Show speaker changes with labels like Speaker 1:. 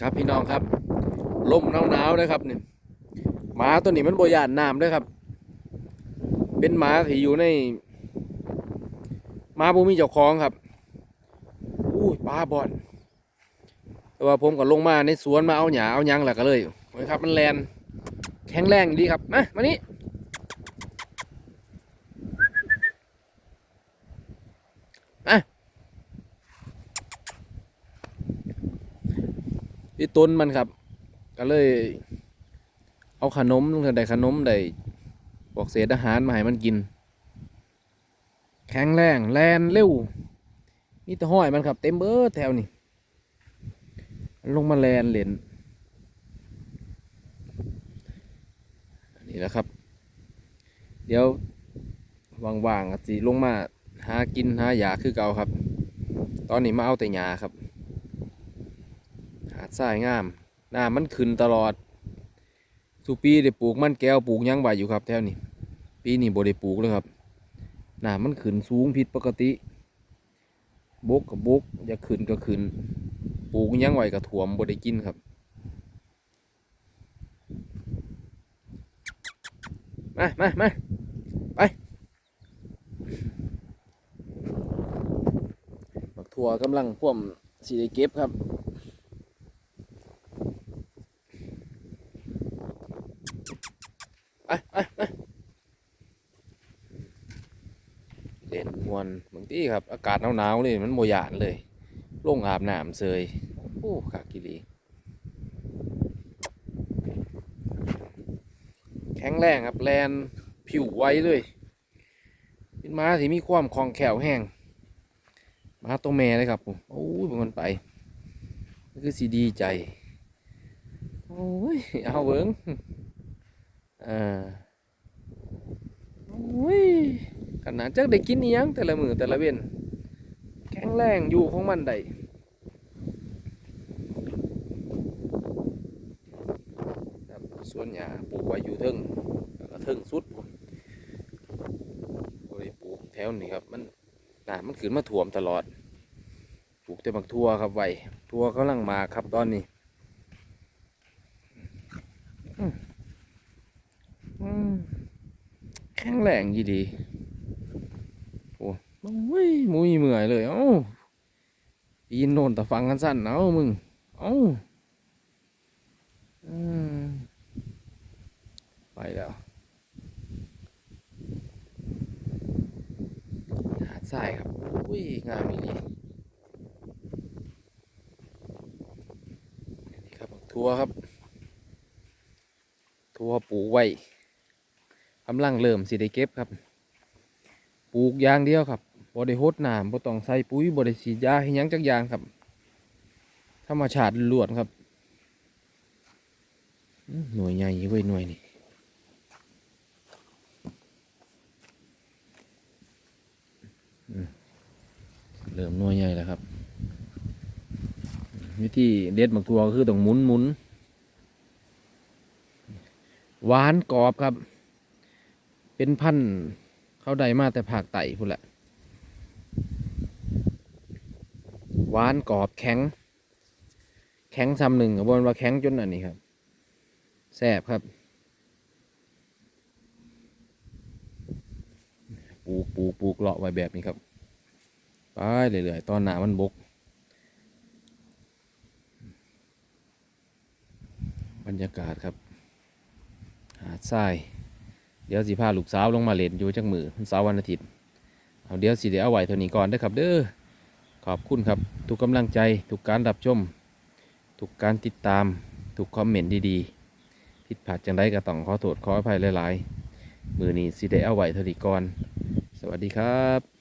Speaker 1: ครับพี่น้องครับลมหนาวๆนะครับเนี่ยหมาตัวนี้มันโบยานน้ำด้วยครับ เป็นหมาที่อยู่ในหมาบูมีเจ้าของครับอุ้ยปลาบอลแต่ว่าผมก็ลงมาในสวนมาเอาหยาเอายังแหละก็เลยนะครับ มันแลนแข็งแรงดีครับมามานี่มาีต้นมันครับ ก็เลย เอาขนมลงได้ขนมได้บอกเศษอาหารมาให้มันกิน แข็งแรงแลนเร็วนี่ตะห้อยมันครับ เต็มเบอร์แถวนี่ลงมาแลนเล่นนี่แหละครับ เดี๋ยวว่างๆสิลงมาหากินหาหยาคือเก่าครับ ตอนนี้มาเอาแต่หญ้าครับ ดทรายงามหน้ามันขึ้นตลอดสุปีได้ปลูกมันแก้วปลูกยังไว้อยู่ครับแถวนี้ปีนี้บ่ได้ปลูกเลยครับหน้ามันขึ้นสูงผิดปกติบกกับบกอยากขึ้นก็ขึ้นปลูกยังไว้ก็ถ่วมบ่ได้กินครับมามามาไปบักถั่วกำลังพ่วมสีได้เก็บครับ ไปไปไปเล่นมวนบางทีครับ อากาศหนาวๆเลยมันโมยานเลยลงอาบน้ำเซยโอ้ขากิรีแข็งแรงครับแลนผิวไวเลยเป็นม้าที่มีความคล่องแคล่วแห้งม้าตัวแม่เลยครับผมโอ้ยมันไปนี่คือสีดีใจ โอ้ย เอาเบิ้ง อ่าโอ้ยขนาดจักได้กินอีหยังแต่ละมือแต่ละเว้นแข็งแรงอยู่ของมันได้ครับสวนหญ้าปลูกไว้อยู่เทิงแล้วก็เทิงสุดพุ่นบ่ได้ปลูกแถวนี้ครับ มันน้ำมันขึ้นมาท่วมตลอด ปลูกแต่บักทั่วครับไว้ทั่วกำลังมาครับตอนนี้อืม แข็งแรงยี่ดีโอ้โอ้ยมุยเมื่อยเลย เอ้าปีนโนนแต่ฟังกันสั้นเอ้ามึง เอ้าไปแล้วหาดทรายครับ อุ้ย งามอีหลีนี่ครับบักทัวครับ ทัวปูไว้ กำลังเริ่มสิได้เก็บครับ ปลูกอย่างเดียวครับบ่ได้หดน้ำบ่ต้องใส่ปุ๋ยบ่ได้ฉีดยาให้ยังจักอย่างครับ ธรรมชาติล้วนครับ หน่วยใหญ่เว้ยหน่วยนี่เริ่มหน่วยใหญ่แล้วครับ วิธีเด็ดหมักตัวก็คือต้องหมุนหมุนหวานกรอบครับ เป็นพันธุ์เขาได้มาแต่ภาคไต่พุ่นแหละหวานกรอบแข็ง แข็งซ้ำหนึ่งกับบนว่าแข็งจนอันนี้ครับแซ่บครับปลูกปลูกปลูกเลาะไว้แบบนี้ครับไปเรื่อยๆตอนหนามันบก บรรยากาศครับ หาดทราย เดี๋ยวสิพาลูกสาวลงมาเล่นอยู่จักมือเสาร์วันอาทิตย์เอาเดี๋ยวสิเดี๋ยวเอาไว้เท่านี้ก่อนนะครับ เด้อขอบคุณครับ ทุกกำลังใจ ทุกการรับชม ทุกการติดตาม ทุกคอมเมนต์ดีๆผิดพลาดจังไดก็ต้องขอโทษขออภัยหลายๆ มือนี้สิเด้เอาไว้เท่านี้ก่อน สวัสดีครับ